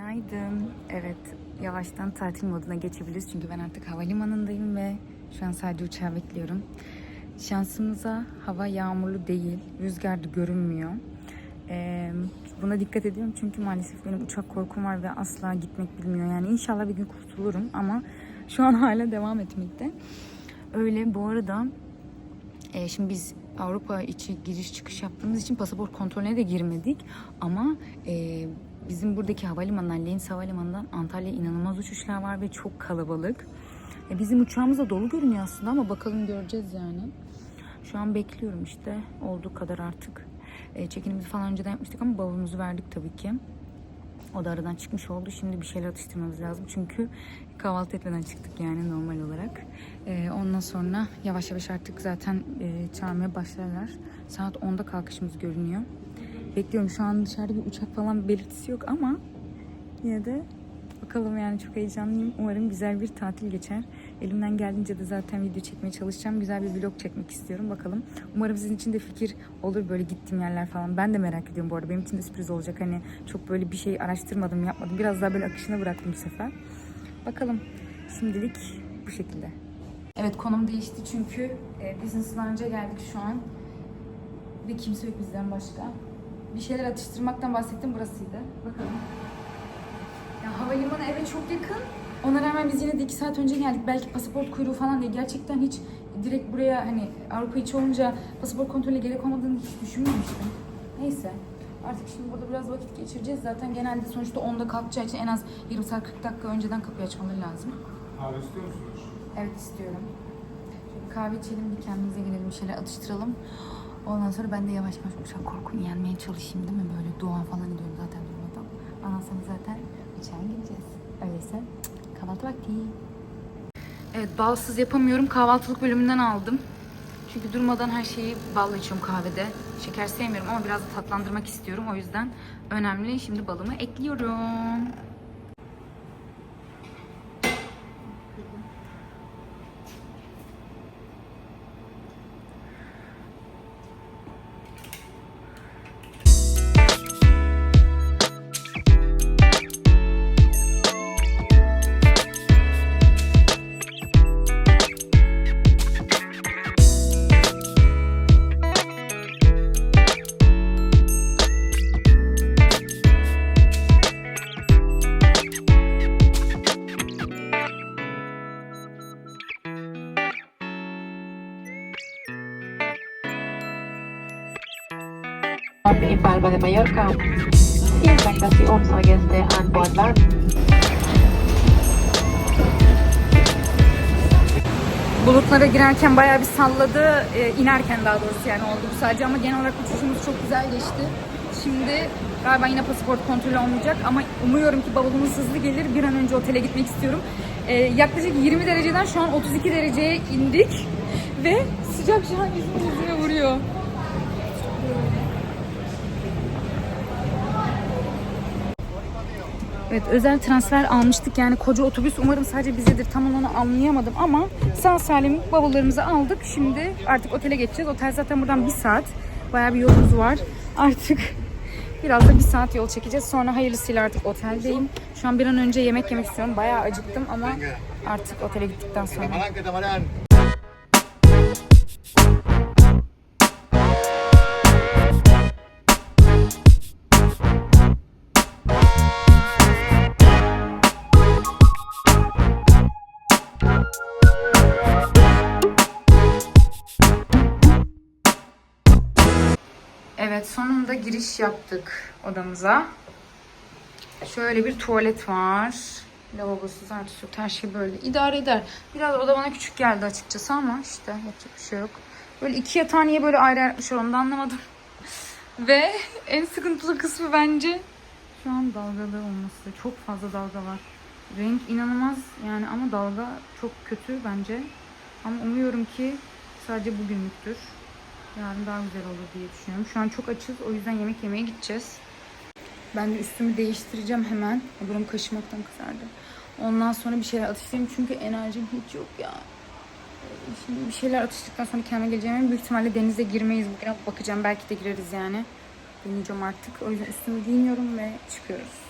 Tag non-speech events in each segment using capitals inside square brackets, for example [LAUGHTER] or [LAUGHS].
Günaydın. Evet, yavaştan tatil moduna geçebiliriz. Çünkü ben artık havalimanındayım ve şu an sadece uçağı bekliyorum. Şansımıza hava yağmurlu değil, rüzgar da görünmüyor. Ee, buna dikkat ediyorum çünkü maalesef benim uçak korkum var ve asla gitmek bilmiyor. Yani inşallah bir gün kurtulurum ama şu an [LAUGHS] hala devam etmekte. Öyle bu arada e, şimdi biz Avrupa içi giriş çıkış yaptığımız için pasaport kontrolüne de girmedik. Ama e, bizim buradaki havalimanından, Lens Havalimanı'ndan Antalya'ya inanılmaz uçuşlar var ve çok kalabalık. E, bizim uçağımız da dolu görünüyor aslında ama bakalım göreceğiz yani. Şu an bekliyorum işte olduğu kadar artık. E, çekinimizi falan önceden yapmıştık ama bavulumuzu verdik tabii ki. O da aradan çıkmış oldu. Şimdi bir şeyler atıştırmamız lazım. Çünkü kahvaltı etmeden çıktık yani normal olarak. Ee, ondan sonra yavaş yavaş artık zaten e, çağırmaya başlarlar. Saat 10'da kalkışımız görünüyor. Bekliyorum şu an dışarıda bir uçak falan belirtisi yok ama yine de bakalım yani çok heyecanlıyım. Umarım güzel bir tatil geçer. Elimden geldiğince de zaten video çekmeye çalışacağım. Güzel bir vlog çekmek istiyorum. Bakalım. Umarım sizin için de fikir olur böyle gittiğim yerler falan. Ben de merak ediyorum bu arada. Benim için de sürpriz olacak. Hani çok böyle bir şey araştırmadım, yapmadım. Biraz daha böyle akışına bıraktım bu sefer. Bakalım. Şimdilik bu şekilde. Evet konum değişti çünkü e, business lounge'a geldik şu an. Ve kimse yok bizden başka. Bir şeyler atıştırmaktan bahsettim burasıydı. Bakalım. Ya havalimanı eve çok yakın. Ona rağmen biz yine de iki saat önce geldik. Belki pasaport kuyruğu falan diye. Gerçekten hiç direkt buraya hani Avrupa içi olunca pasaport kontrolüne gerek olmadığını hiç düşünmemiştim. Neyse. Artık şimdi burada biraz vakit geçireceğiz. Zaten genelde sonuçta 10'da kalkacağı için en az yarım saat 40 dakika önceden kapıyı açmaları lazım. Kahve istiyor musunuz? Evet istiyorum. Bir kahve içelim, bir kendimize gelelim, bir şeyler atıştıralım. Ondan sonra ben de yavaş yavaş uçak korkumu yenmeye çalışayım değil mi? Böyle dua falan ediyorum zaten durmadan. Ondan sonra zaten uçağa gideceğiz. Öyleyse kahvaltı vakti. Evet balsız yapamıyorum. Kahvaltılık bölümünden aldım. Çünkü durmadan her şeyi balla içiyorum kahvede. Şeker sevmiyorum ama biraz tatlandırmak istiyorum. O yüzden önemli. Şimdi balımı ekliyorum. İ Palma de Mallorca. Vielen Dank, dass Sie. Bulutlara girerken bayağı bir salladı. Ee, inerken daha doğrusu yani oldu bu sadece ama genel olarak uçuşumuz çok güzel geçti. Şimdi galiba yine pasaport kontrolü olmayacak ama umuyorum ki bavulumuz hızlı gelir. Bir an önce otele gitmek istiyorum. Ee, yaklaşık 20 dereceden şu an 32 dereceye indik ve sıcak şu an yüzüme vuruyor. Evet özel transfer almıştık. Yani koca otobüs umarım sadece bizedir. Tam onu anlayamadım ama sağ salim bavullarımızı aldık. Şimdi artık otele geçeceğiz. Otel zaten buradan bir saat. Bayağı bir yolumuz var. Artık biraz da bir saat yol çekeceğiz. Sonra hayırlısıyla artık oteldeyim. Şu an bir an önce yemek yemek istiyorum. Bayağı acıktım ama artık otele gittikten sonra Evet sonunda giriş yaptık odamıza. Şöyle bir tuvalet var. Lavabosu zaten yok. Her şey böyle idare eder. Biraz oda bana küçük geldi açıkçası ama işte yapacak bir şey yok. Böyle iki yatağı niye böyle ayrı yapmışlar onu da anlamadım. [LAUGHS] Ve en sıkıntılı kısmı bence şu an dalgalı olması. Çok fazla dalga var. Renk inanılmaz yani ama dalga çok kötü bence. Ama umuyorum ki sadece bugünlüktür. Yarın daha güzel olur diye düşünüyorum. Şu an çok açız. O yüzden yemek yemeye gideceğiz. Ben de üstümü değiştireceğim hemen. Buram kaşımaktan kızardı. Ondan sonra bir şeyler atıştırayım. Çünkü enerjim hiç yok ya. Şimdi bir şeyler atıştıktan sonra kendime geleceğim. Büyük ihtimalle denize girmeyiz bugün. Bakacağım belki de gireriz yani. Deneyeceğim artık. O yüzden üstümü giyiniyorum ve çıkıyoruz.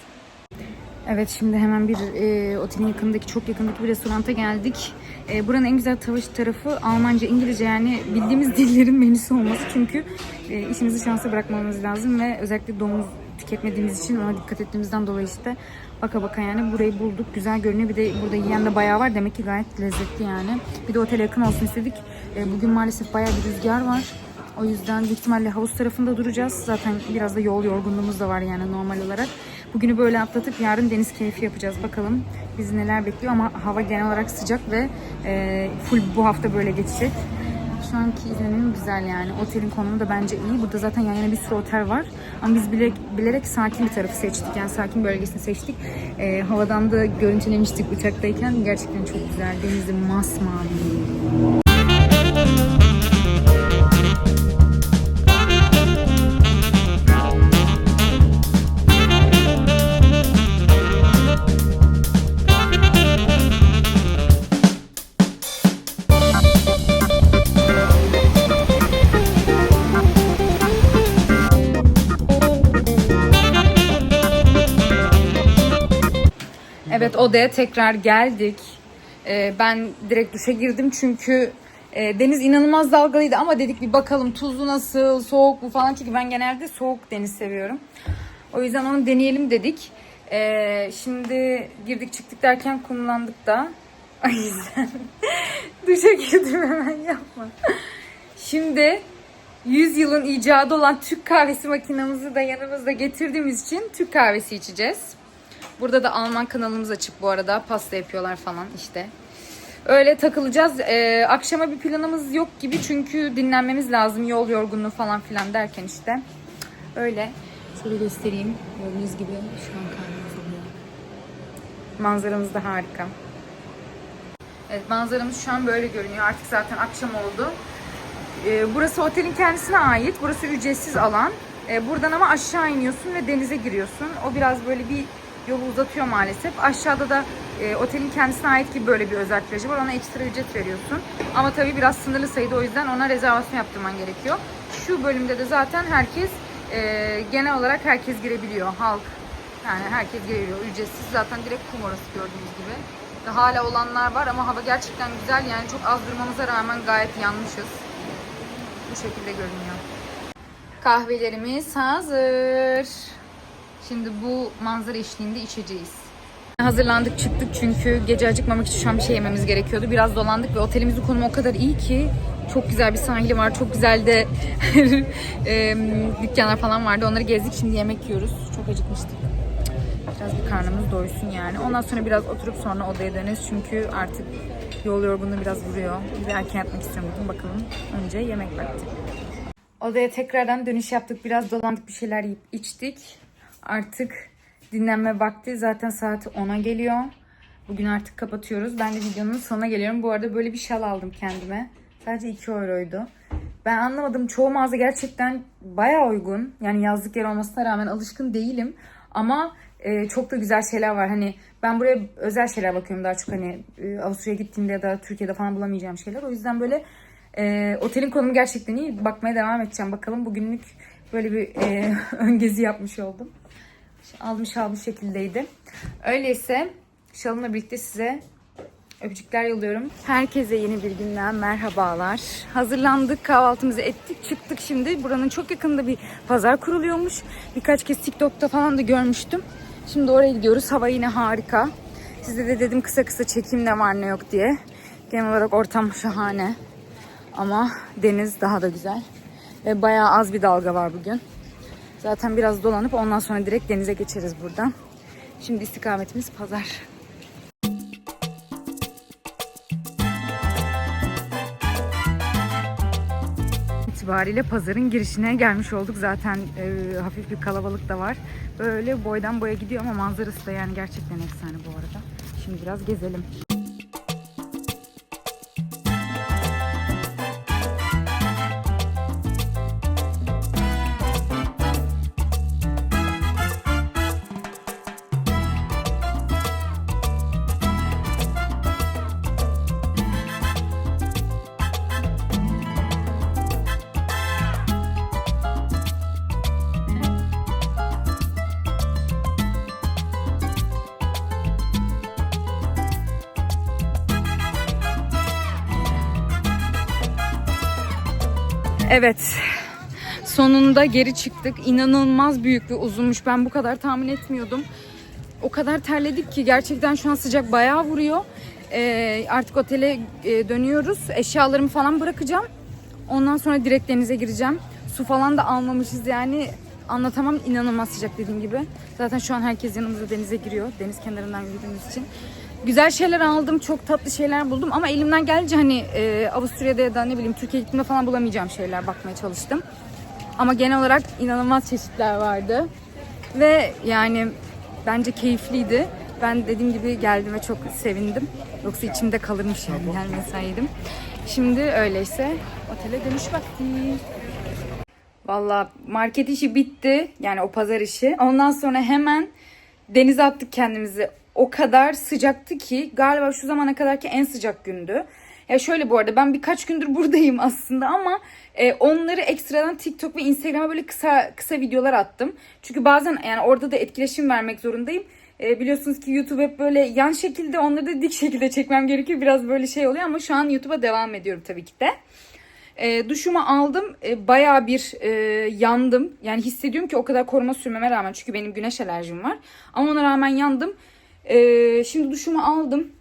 Evet şimdi hemen bir e, otelin yakındaki çok yakındaki bir restoranta geldik. E, buranın en güzel tavış tarafı Almanca, İngilizce yani bildiğimiz [LAUGHS] dillerin menüsü olması. Çünkü e, işimizi şansa bırakmamız lazım ve özellikle domuz tüketmediğimiz için ona dikkat ettiğimizden dolayı işte baka baka yani burayı bulduk. Güzel görünüyor. Bir de burada yiyen de bayağı var. Demek ki gayet lezzetli yani. Bir de otele yakın olsun istedik. E, bugün maalesef bayağı bir rüzgar var. O yüzden büyük ihtimalle havuz tarafında duracağız. Zaten biraz da yol yorgunluğumuz da var yani normal olarak. Bugünü böyle atlatıp yarın deniz keyfi yapacağız. Bakalım bizi neler bekliyor ama hava genel olarak sıcak ve e, full bu hafta böyle geçecek. Şu anki izlenim güzel yani. Otelin konumu da bence iyi. Burada zaten yan yana bir sürü otel var. Ama biz bile, bilerek sakin bir tarafı seçtik. Yani sakin bölgesini seçtik. E, havadan da görüntülemiştik uçaktayken. Gerçekten çok güzel. Denizi masmavi. Odaya tekrar geldik. Ee, ben direkt duşa girdim çünkü e, deniz inanılmaz dalgalıydı ama dedik bir bakalım tuzlu nasıl, soğuk mu falan çünkü ben genelde soğuk deniz seviyorum. O yüzden onu deneyelim dedik. Ee, şimdi girdik çıktık derken kumlandık da. [LAUGHS] Ay sen [LAUGHS] duşa girdim hemen yapma. Şimdi 100 yılın icadı olan Türk kahvesi makinamızı da yanımızda getirdiğimiz için Türk kahvesi içeceğiz. Burada da Alman kanalımız açık bu arada. Pasta yapıyorlar falan işte. Öyle takılacağız. Ee, akşama bir planımız yok gibi çünkü dinlenmemiz lazım. Yol yorgunluğu falan filan derken işte. Öyle. Şöyle göstereyim. Gördüğünüz gibi şu an kahvemiz oluyor. Manzaramız da harika. Evet manzaramız şu an böyle görünüyor. Artık zaten akşam oldu. Ee, burası otelin kendisine ait. Burası ücretsiz alan. Ee, buradan ama aşağı iniyorsun ve denize giriyorsun. O biraz böyle bir yolu uzatıyor maalesef. Aşağıda da e, otelin kendisine ait gibi böyle bir özel plajı var. Ona ekstra ücret veriyorsun. Ama tabii biraz sınırlı sayıda o yüzden ona rezervasyon yaptırman gerekiyor. Şu bölümde de zaten herkes e, genel olarak herkes girebiliyor. Halk yani herkes girebiliyor. Ücretsiz zaten direkt kum orası gördüğünüz gibi. Ve hala olanlar var ama hava gerçekten güzel. Yani çok az durmamıza rağmen gayet yanmışız. Bu şekilde görünüyor. Kahvelerimiz hazır. Şimdi bu manzara eşliğinde içeceğiz. Hazırlandık çıktık çünkü gece acıkmamak için şu an bir şey yememiz gerekiyordu. Biraz dolandık ve otelimizin konumu o kadar iyi ki çok güzel bir sahili var. Çok güzel de [LAUGHS] em, dükkanlar falan vardı. Onları gezdik. Şimdi yemek yiyoruz. Çok acıkmıştık. Biraz bir karnımız doysun yani. Ondan sonra biraz oturup sonra odaya döneriz. Çünkü artık yol yorgunluğu biraz vuruyor. Bir erken yatmak istiyorum bugün. Bakalım. Önce yemek vakti. Odaya tekrardan dönüş yaptık. Biraz dolandık bir şeyler yiyip içtik. Artık dinlenme vakti. Zaten saat 10'a geliyor. Bugün artık kapatıyoruz. Ben de videonun sonuna geliyorum. Bu arada böyle bir şal aldım kendime. Sadece 2 euroydu. Ben anlamadım. Çoğu mağaza gerçekten bayağı uygun. Yani yazlık yer olmasına rağmen alışkın değilim. Ama e, çok da güzel şeyler var. Hani ben buraya özel şeyler bakıyorum daha çok hani e, Avusturya'ya gittiğimde ya da Türkiye'de falan bulamayacağım şeyler. O yüzden böyle e, otelin konumu gerçekten iyi. Bakmaya devam edeceğim. Bakalım bugünlük böyle bir e, [LAUGHS] ön gezi yapmış oldum. Aldım şal bu şekildeydi. Öyleyse şalımla birlikte size öpücükler yolluyorum. Herkese yeni bir günden merhabalar. Hazırlandık, kahvaltımızı ettik, çıktık şimdi. Buranın çok yakında bir pazar kuruluyormuş. Birkaç kez TikTok'ta falan da görmüştüm. Şimdi oraya gidiyoruz. Hava yine harika. Size de dedim kısa kısa çekim ne var ne yok diye. Genel olarak ortam şahane. Ama deniz daha da güzel. Ve bayağı az bir dalga var bugün. Zaten biraz dolanıp ondan sonra direkt denize geçeriz buradan. Şimdi istikametimiz pazar. itibariyle pazarın girişine gelmiş olduk. Zaten e, hafif bir kalabalık da var. Böyle boydan boya gidiyor ama manzarası da yani gerçekten efsane bu arada. Şimdi biraz gezelim. Evet. Sonunda geri çıktık. İnanılmaz büyük ve uzunmuş. Ben bu kadar tahmin etmiyordum. O kadar terledik ki gerçekten şu an sıcak bayağı vuruyor. Ee, artık otele e, dönüyoruz. Eşyalarımı falan bırakacağım. Ondan sonra direkt denize gireceğim. Su falan da almamışız yani anlatamam inanılmaz sıcak dediğim gibi. Zaten şu an herkes yanımızda denize giriyor. Deniz kenarından yürüdüğümüz için. Güzel şeyler aldım, çok tatlı şeyler buldum ama elimden gelince hani e, Avusturya'da ya da ne bileyim Türkiye'ye gittiğimde falan bulamayacağım şeyler bakmaya çalıştım. Ama genel olarak inanılmaz çeşitler vardı. Ve yani bence keyifliydi. Ben dediğim gibi geldim ve çok sevindim. Yoksa içimde kalırmış yani gelmeseydim. Şimdi öyleyse otele dönüş vakti. Valla market işi bitti. Yani o pazar işi. Ondan sonra hemen denize attık kendimizi. O kadar sıcaktı ki galiba şu zamana kadarki en sıcak gündü. Ya şöyle bu arada ben birkaç gündür [LAUGHS] buradayım aslında ama e, onları ekstradan TikTok ve Instagram'a böyle kısa kısa videolar attım. Çünkü bazen yani orada da etkileşim vermek zorundayım. E, biliyorsunuz ki YouTube hep böyle yan şekilde onları da dik şekilde çekmem gerekiyor. Biraz böyle şey oluyor ama şu an YouTube'a devam ediyorum tabii ki de. E, duşumu aldım. E, bayağı bir e, yandım. Yani hissediyorum ki o kadar koruma sürmeme rağmen. Çünkü benim güneş alerjim var. Ama ona rağmen yandım. E, şimdi duşumu aldım.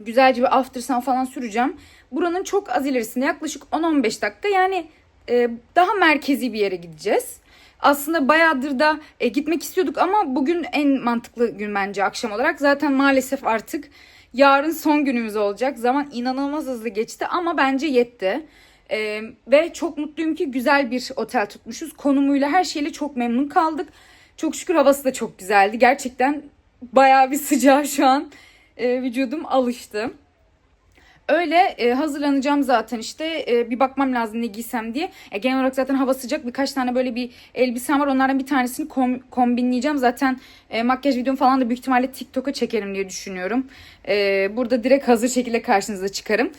Güzelce bir after sun falan süreceğim. Buranın çok az ilerisinde yaklaşık 10-15 dakika. Yani e, daha merkezi bir yere gideceğiz. Aslında bayağıdır da e, gitmek istiyorduk ama bugün en mantıklı gün bence akşam olarak. Zaten maalesef artık yarın son günümüz olacak. Zaman inanılmaz hızlı geçti ama bence yetti. Ee, ve çok mutluyum ki güzel bir otel tutmuşuz. Konumuyla her şeyle çok memnun kaldık. Çok şükür havası da çok güzeldi. Gerçekten bayağı bir sıcağı şu an e, vücudum alıştı. Öyle e, hazırlanacağım zaten işte e, bir bakmam lazım ne giysem diye. E, genel olarak zaten hava sıcak birkaç tane böyle bir elbisem var onlardan bir tanesini kom- kombinleyeceğim. Zaten e, makyaj videom falan da büyük ihtimalle TikTok'a çekerim diye düşünüyorum. E, burada direkt hazır şekilde karşınıza çıkarım.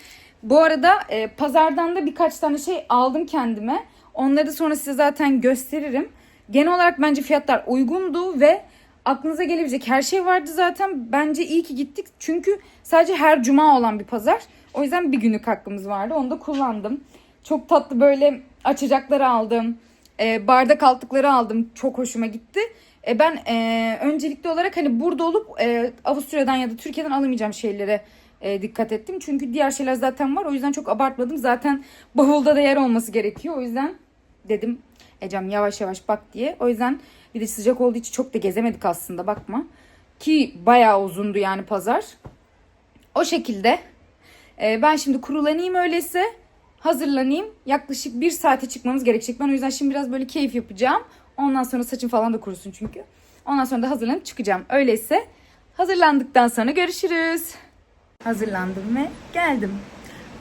Bu arada e, pazardan da birkaç tane şey aldım kendime. Onları da sonra size zaten gösteririm. Genel olarak bence fiyatlar uygundu ve aklınıza gelebilecek her şey vardı zaten. Bence iyi ki gittik. Çünkü sadece her cuma olan bir pazar. O yüzden bir günlük hakkımız vardı. Onu da kullandım. Çok tatlı böyle açacakları aldım. E, bardak altlıkları aldım. Çok hoşuma gitti. E, ben e, öncelikli olarak hani burada olup e, Avusturya'dan ya da Türkiye'den alamayacağım şeylere e, dikkat ettim. Çünkü diğer şeyler zaten var. O yüzden çok abartmadım. Zaten bavulda da yer olması gerekiyor. O yüzden dedim Ecem yavaş yavaş bak diye. O yüzden bir de sıcak olduğu için çok da gezemedik aslında bakma. Ki bayağı uzundu yani pazar. O şekilde e, ben şimdi kurulanayım öyleyse hazırlanayım. Yaklaşık bir saate çıkmamız gerekecek. Ben o yüzden şimdi biraz böyle keyif yapacağım. Ondan sonra saçım falan da kurusun çünkü. Ondan sonra da hazırlanıp çıkacağım. Öyleyse hazırlandıktan sonra görüşürüz. Hazırlandım ve geldim.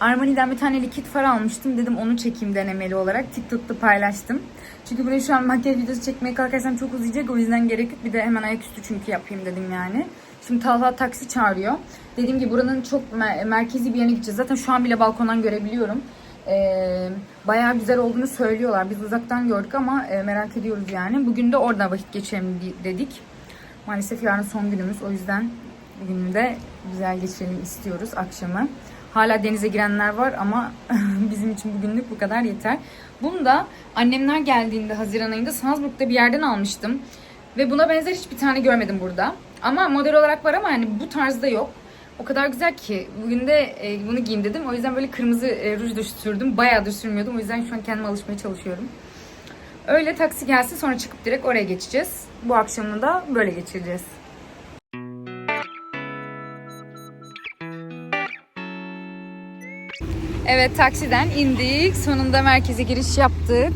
Armani'den bir tane likit far almıştım. Dedim onu çekeyim denemeli olarak. TikTok'ta paylaştım. Çünkü buraya şu an makyaj videosu çekmeye kalkarsam çok uzayacak. O yüzden gerek yok. Bir de hemen ayaküstü çünkü yapayım dedim yani. Şimdi Talha taksi çağırıyor. Dediğim gibi buranın çok mer- merkezi bir yerine gideceğiz. Zaten şu an bile balkondan görebiliyorum. Ee, bayağı güzel olduğunu söylüyorlar. Biz uzaktan gördük ama e, merak ediyoruz yani. Bugün de orada vakit geçirelim di- dedik. Maalesef yarın son günümüz. O yüzden bugün de güzel geçirelim istiyoruz akşamı. Hala denize girenler var ama [LAUGHS] bizim için bugünlük bu kadar yeter. Bunu da annemler geldiğinde Haziran ayında Salzburg'da bir yerden almıştım. Ve buna benzer hiçbir tane görmedim burada. Ama model olarak var ama yani bu tarzda yok. O kadar güzel ki bugün de e, bunu giyeyim dedim. O yüzden böyle kırmızı e, ruj da sürdüm. Bayağıdır sürmüyordum. O yüzden şu an kendime alışmaya çalışıyorum. Öyle taksi gelsin sonra çıkıp direkt oraya geçeceğiz. Bu akşamını da böyle geçireceğiz. Evet taksiden indik. Sonunda merkeze giriş yaptık.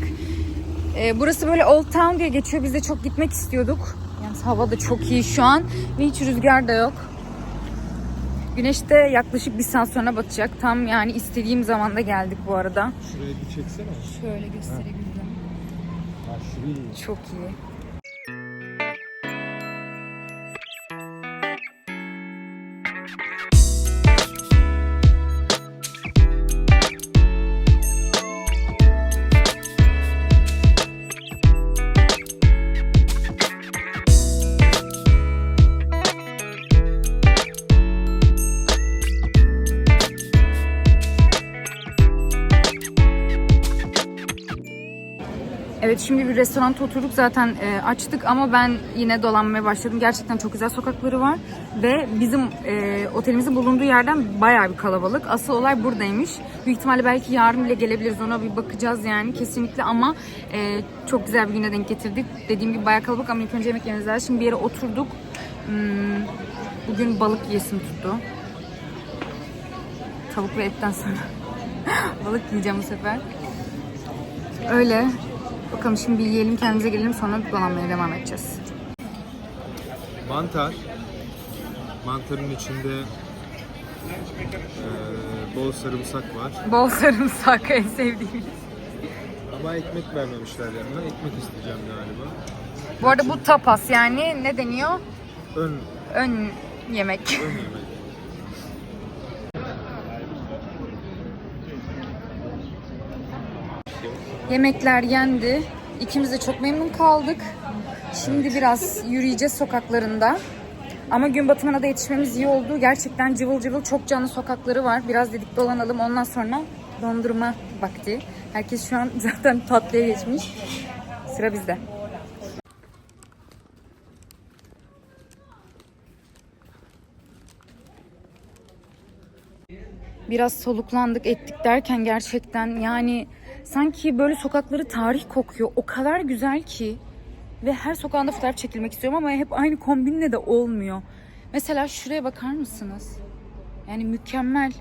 Ee, burası böyle Old Town diye geçiyor. Biz de çok gitmek istiyorduk. Yalnız hava da çok iyi şu an. Ve hiç rüzgar da yok. Güneş de yaklaşık bir saat sonra batacak. Tam yani istediğim zamanda geldik bu arada. Şurayı bir çeksene. Şöyle gösterebilirim. Ha şurayı. Çok iyi. Şimdi bir restoranta oturduk zaten e, açtık ama ben yine dolanmaya başladım. Gerçekten çok güzel sokakları var ve bizim e, otelimizin bulunduğu yerden bayağı bir kalabalık. Asıl olay buradaymış. Büyük ihtimalle belki yarın bile gelebiliriz ona bir bakacağız yani kesinlikle ama e, çok güzel bir güne denk getirdik. Dediğim gibi bayağı kalabalık ama ilk önce yemek yememiz lazım. Şimdi bir yere oturduk. Hmm, bugün balık yesim tuttu. Tavuk ve etten sonra [LAUGHS] balık yiyeceğim bu sefer. Öyle. Bakalım şimdi bir yiyelim kendimize gelelim sonra dolanmaya devam edeceğiz. Mantar. Mantarın içinde eee, bol sarımsak var. Bol sarımsak en sevdiğim. Ama ekmek vermemişler yanına. Ekmek isteyeceğim galiba. Bu arada bu tapas yani ne deniyor? Ön, Ön yemek. ön yemek. Yemekler yendi. İkimiz de çok memnun kaldık. Şimdi biraz yürüyeceğiz sokaklarında. Ama gün batımına da yetişmemiz iyi oldu. Gerçekten cıvıl cıvıl çok canlı sokakları var. Biraz dedik dolanalım. Ondan sonra dondurma vakti. Herkes şu an [LAUGHS] zaten tatlıya geçmiş. Sıra bizde. Biraz soluklandık ettik derken gerçekten yani sanki böyle sokakları tarih kokuyor. O kadar güzel ki ve her sokağında fotoğraf çekilmek istiyorum ama hep aynı kombinle de olmuyor. Mesela şuraya bakar mısınız? Yani mükemmel.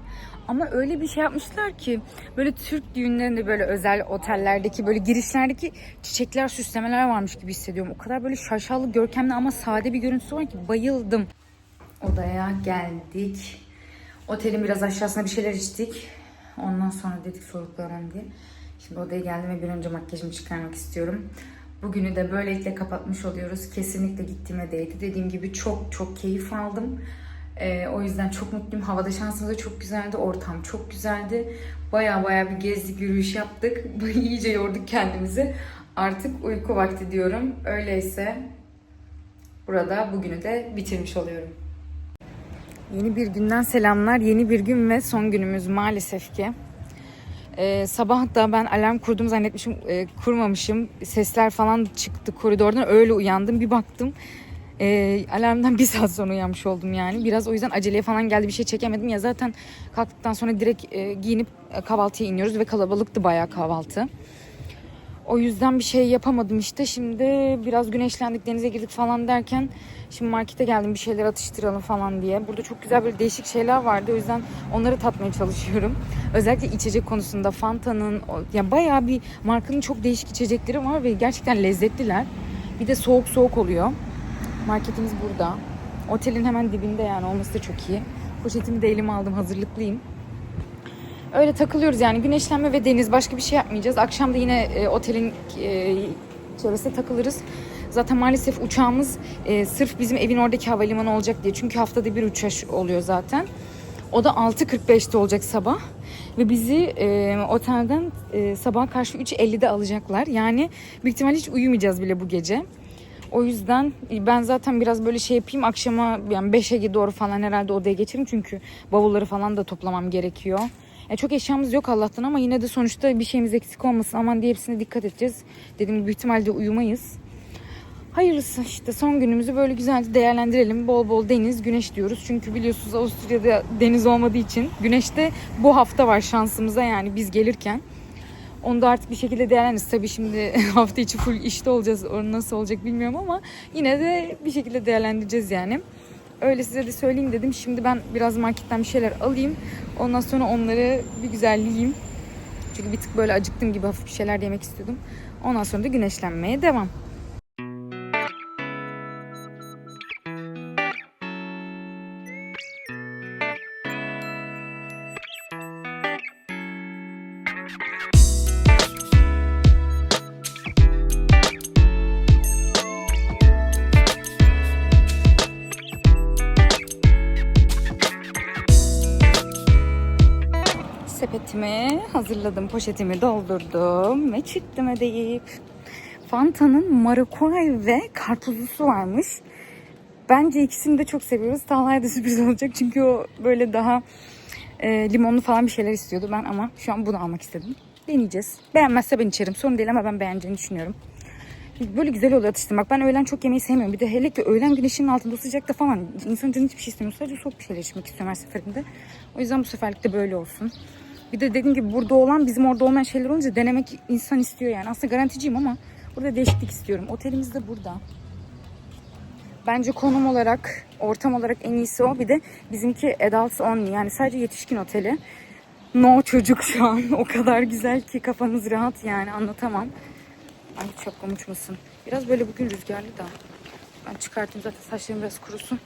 Ama öyle bir şey yapmışlar ki böyle Türk düğünlerinde böyle özel otellerdeki böyle girişlerdeki çiçekler süslemeler varmış gibi hissediyorum. O kadar böyle şaşalı görkemli ama sade bir görüntüsü var ki bayıldım. Odaya geldik. Otelin biraz aşağısına bir şeyler içtik. Ondan sonra dedik soluklanalım diye. Şimdi odaya geldim ve bir önce makyajımı çıkarmak istiyorum. Bugünü de böylelikle kapatmış oluyoruz. Kesinlikle gittiğime değdi. Dediğim gibi çok çok keyif aldım. Ee, o yüzden çok mutluyum. Havada şansımız da çok güzeldi. Ortam çok güzeldi. Baya baya bir gezdik, yürüyüş yaptık. [LAUGHS] İyice yorduk kendimizi. Artık uyku vakti diyorum. Öyleyse burada bugünü de bitirmiş oluyorum. Yeni bir günden selamlar. Yeni bir gün ve son günümüz maalesef ki. Ee, sabah da ben alarm kurdum zannetmişim, e, kurmamışım. Sesler falan çıktı koridordan. Öyle uyandım. Bir baktım. e, alarmdan bir saat sonra uyanmış oldum yani. Biraz o yüzden aceleye falan geldi. Bir şey çekemedim ya zaten kalktıktan sonra direkt e, giyinip e, kahvaltıya iniyoruz ve kalabalıktı bayağı kahvaltı. O yüzden bir şey yapamadım işte. Şimdi biraz güneşlendik, denize girdik falan derken şimdi markete geldim bir şeyler atıştıralım falan diye. Burada çok güzel böyle değişik şeyler vardı. O yüzden onları tatmaya çalışıyorum. Özellikle içecek konusunda Fanta'nın ya bayağı bir markanın çok değişik içecekleri var ve gerçekten lezzetliler. Bir de soğuk soğuk oluyor. Marketimiz burada. Otelin hemen dibinde yani olması da çok iyi. Poşetimi de elime aldım hazırlıklıyım. Öyle takılıyoruz yani güneşlenme ve deniz başka bir şey yapmayacağız. Akşam da yine e, otelin e, çevresinde takılırız. Zaten maalesef uçağımız e, sırf bizim evin oradaki havalimanı olacak diye. Çünkü haftada bir uçuş oluyor zaten. O da 6.45'te olacak sabah. Ve bizi e, otelden e, sabah karşı 3.50'de alacaklar. Yani büyük ihtimal hiç uyumayacağız bile bu gece. O yüzden ben zaten biraz böyle şey yapayım akşama yani 5'e doğru falan herhalde odaya geçerim çünkü bavulları falan da toplamam gerekiyor. E, çok eşyamız yok Allah'tan ama yine de sonuçta bir şeyimiz eksik olmasın aman diye hepsine dikkat edeceğiz. Dediğim gibi ihtimalle uyumayız. Hayırlısı işte son günümüzü böyle güzelce değerlendirelim. Bol bol deniz, güneş diyoruz. Çünkü biliyorsunuz Avusturya'da deniz olmadığı için güneş de bu hafta var şansımıza yani biz gelirken. Onu da artık bir şekilde değerlendiririz. Tabii şimdi [LAUGHS] hafta içi full işte olacağız. O nasıl olacak bilmiyorum ama yine de bir şekilde değerlendireceğiz yani. Öyle size de söyleyeyim dedim. Şimdi ben biraz marketten bir şeyler alayım. Ondan sonra onları bir güzel yiyeyim. Çünkü bir tık böyle acıktım gibi hafif bir şeyler yemek istiyordum. Ondan sonra da güneşlenmeye devam. Sepetimi hazırladım, poşetimi doldurdum ve çıktım ödeyip. Fanta'nın marakujay ve karpuzlusu varmış. Bence ikisini de çok seviyoruz. Talha'ya da sürpriz olacak çünkü o böyle daha e, limonlu falan bir şeyler istiyordu ben ama şu an bunu almak istedim. Deneyeceğiz. Beğenmezse ben içerim. Sorun değil ama ben beğeneceğini düşünüyorum. Böyle güzel oluyor atıştırmak. Ben öğlen çok yemeği sevmiyorum. Bir de hele ki öğlen güneşinin altında o sıcakta falan insan canı hiçbir şey istemiyor. Sadece soğuk bir şeyler içmek istiyorum her seferinde. O yüzden bu seferlik de böyle olsun. Bir de dediğim gibi burada olan bizim orada olmayan şeyler olunca denemek insan istiyor yani. Aslında garanticiyim ama burada değişiklik istiyorum. Otelimiz de burada. Bence konum olarak, ortam olarak en iyisi o. Bir de bizimki adults only yani sadece yetişkin oteli. No çocuk şu an. [LAUGHS] O kadar güzel ki kafamız rahat yani anlatamam. Ay şapkam uçmasın. Biraz böyle bugün rüzgarlı da. Ben çıkartayım zaten saçlarım biraz kurusun.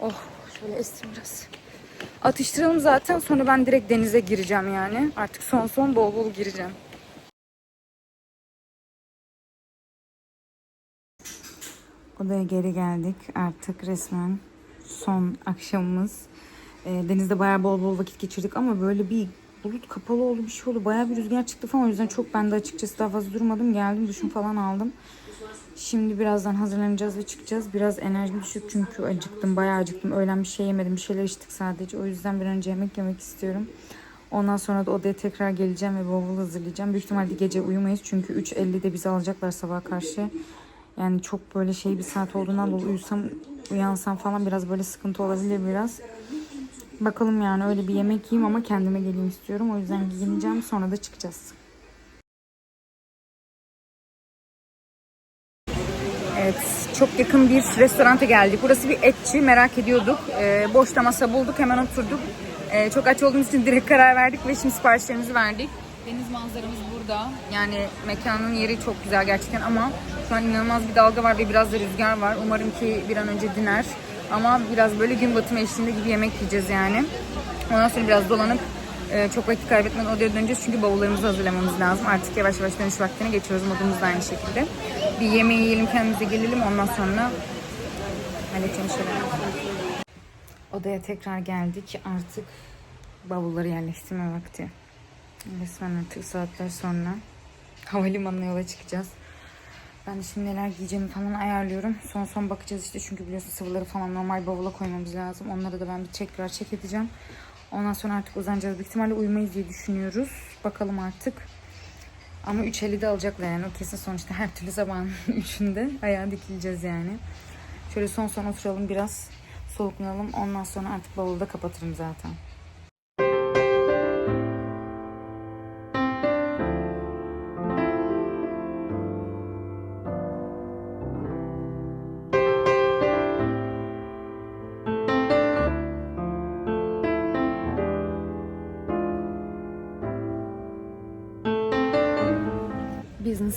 Oh şöyle estim biraz. Atıştıralım zaten sonra ben direkt denize gireceğim yani. Artık son son bol bol gireceğim. Odaya geri geldik. Artık resmen son akşamımız. E, denizde bayağı bol bol vakit geçirdik ama böyle bir bulut kapalı oldu bir şey oldu. Bayağı bir rüzgar çıktı falan. O yüzden çok ben de açıkçası daha fazla durmadım. Geldim duşum falan aldım. Şimdi birazdan hazırlanacağız ve çıkacağız. Biraz enerjim düşük çünkü acıktım. Bayağı acıktım. Öğlen bir şey yemedim. Bir şeyler içtik sadece. O yüzden bir önce yemek yemek istiyorum. Ondan sonra da odaya tekrar geleceğim ve bavul hazırlayacağım. Büyük ihtimalle gece uyumayız çünkü 3.50'de bizi alacaklar sabah karşı. Yani çok böyle şey bir saat olduğundan dolayı uyusam, uyansam falan biraz böyle sıkıntı olabilir biraz. Bakalım yani öyle bir yemek yiyeyim ama kendime geleyim istiyorum. O yüzden giyineceğim sonra da çıkacağız. Evet, çok yakın bir restoranta geldik. Burası bir etçi, merak ediyorduk. Ee, boşta masa bulduk, hemen oturduk. Ee, çok aç olduğumuz için direkt karar verdik ve şimdi siparişlerimizi verdik. Deniz manzaramız burada. Yani mekanın yeri çok güzel gerçekten ama şu an inanılmaz bir dalga var ve biraz da rüzgar var. Umarım ki bir an önce diner. Ama biraz böyle gün batımı eşliğinde gibi yemek yiyeceğiz yani. Ondan sonra biraz dolanıp e, çok vakit kaybetmeden odaya döneceğiz çünkü bavullarımızı hazırlamamız lazım. Artık yavaş yavaş dönüş vaktine geçiyoruz. Modumuz da aynı şekilde. Bir yemeği yiyelim kendimize gelelim ondan sonra halledeceğim şeyler. Odaya tekrar geldik. Artık bavulları yerleştirme vakti. Resmen artık saatler sonra havalimanına yola çıkacağız. Ben de şimdi neler giyeceğimi falan ayarlıyorum. Son son bakacağız işte çünkü biliyorsun sıvıları falan normal bavula koymamız lazım. Onları da ben bir tekrar çek edeceğim. Ondan sonra artık uzanacağız. Büyük ihtimalle uyumayız diye düşünüyoruz. Bakalım artık. Ama 3.50'de alacaklar yani. O kesin sonuçta her türlü sabahın [LAUGHS] 3'ünde ayağa dikileceğiz yani. Şöyle son son oturalım biraz. Soğuklayalım. Ondan sonra artık bavulu da kapatırım zaten.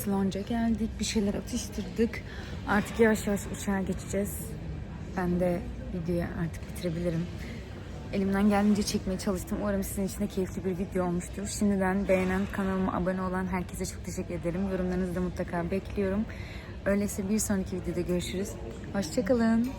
Business Lounge'a geldik. Bir şeyler atıştırdık. Artık yavaş yavaş uçağa geçeceğiz. Ben de videoyu artık bitirebilirim. Elimden geldiğince çekmeye çalıştım. Umarım sizin için de keyifli bir video olmuştur. Şimdiden beğenen, kanalıma abone olan herkese çok teşekkür ederim. Yorumlarınızı da mutlaka bekliyorum. Öyleyse bir sonraki videoda görüşürüz. Hoşçakalın.